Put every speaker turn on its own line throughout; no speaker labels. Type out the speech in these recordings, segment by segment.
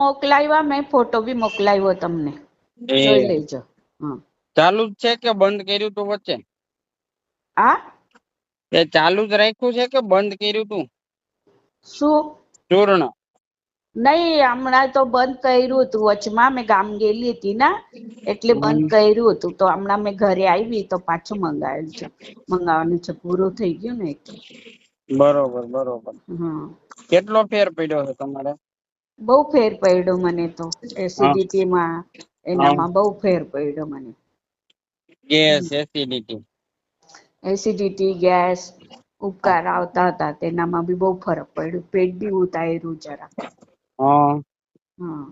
મોકલાવ્યા મેં ફોટો બી મોકલાવ્યો તમને. જોઈ લેજો.
ચાલુ જ છે કે બંધ કર્યું તું વચ્ચે?
આ?
એ ચાલુ જ રાખ્યું છે કે બંધ કર્યું તું?
શું?
ચૂર્ણ.
નહીં હમણાં તો બંધ કર્યું હતું વચમાં મેં ગામ ગયેલી હતી ના એટલે બંધ કર્યું હતું તો હમણાં મેં ઘરે આવી તો પાછું મંગાવેલું છે. મંગાવવાનું છે. પૂરું થઈ ગયું ને એટલે.
બરોબર બરોબર. કેટલો ફેર પડ્યો છે તમારે?
બહુ ફેર પડ્યો મને તો. એસિડિટી માં એનામાં બહુ ફેર પડ્યો મને.
ગેસ એસિડિટી
એસિડિટી ગેસ ઉપકાર આવતા હતા તેનામાં બી બહુ ફરક પડ્યો. પેટ બી ઉતાર્યું જરા
કેટલો હા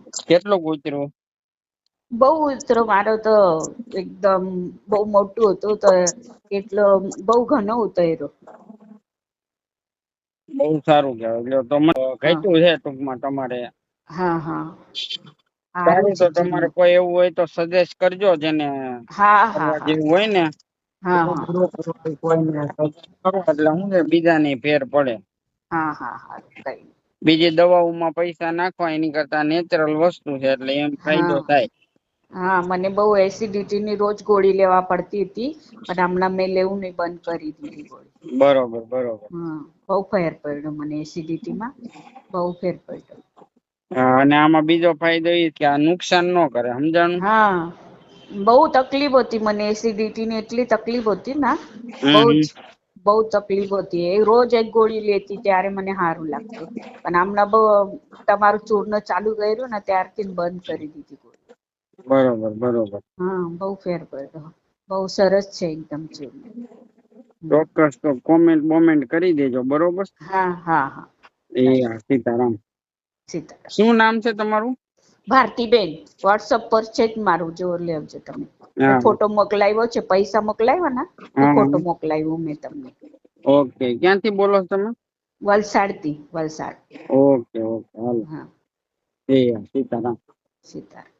બહુ ઉતરો મારો તો એકદમ બહુ મોટું હતું તો એટલો બહુ ઘણો ઉતર્યો.
બહુ સારું કહેવાય. એટલે તમે ઘટ્યું છે ટૂંકમાં તમારે
હા હા.
સારું
સારું
તો તમારે કોઈ એવું હોય તો સજેસ્ટ કરજો જેને
હા હા
જેવું હોય ને.
હા હા.
કોઈને કરો એટલે શું છે બીજાને ફેર પડે.
હા હા હા.
બીજી દવાઓમાં પૈસા નાખવા એની કરતા નેચરલ વસ્તુ છે એટલે એમ ફાયદો થાય.
હા મને બહુ એસિડિટી ની રોજ ગોળી લેવા પડતી હતી પણ હમણાં મેં લેવું નહીં બંધ કરી દીધી ગોળી.
બરોબર બરોબર.
હા બહુ ફેર પડ્યો મને એસિડિટી માં. બહુ ફેર પડ્યો.
અને આમાં બીજો ફાયદો એ કે આ નુકસાન ન કરે સમજાણું?
હા. બહુ તકલીફ હતી મને એસિડિટી ની એટલી તકલીફ હતી ના. બહુ બહુ તકલીફ હતી. એ રોજ એક ગોળી લેતી ત્યારે મને સારું લાગતું. પણ હમણાં બહુ તમારું ચૂર્ણ ચાલુ કર્યું ને ત્યારથી બંધ કરી દીધી ગોળી.
બરોબર બરોબર.
હા બહુ ફેર પડ્યો. બહુ સરસ છે એકદમ ચૂર્ણ
ચોક્કસ તો કોમેન્ટ બોમેન્ટ કરી દેજો બરોબર?
હા હા હા.
એ સીતારામ.
સીતારામ.
શું નામ છે તમારું?
ભારતીબેન વોટ્સઅપ પર છે જ મારું જો લેવજો તમે. ફોટો મોકલાવ્યો છે પૈસા મોકલાવ્યા ને ફોટો મોકલાવ્યો મેં તમને.
ઓકે ક્યાંથી બોલો છો તમે?
વલસાડથી વલસાડ.
ઓકે ઓકે હાલો.
હા.
એ સીતારામ
સીતારામ.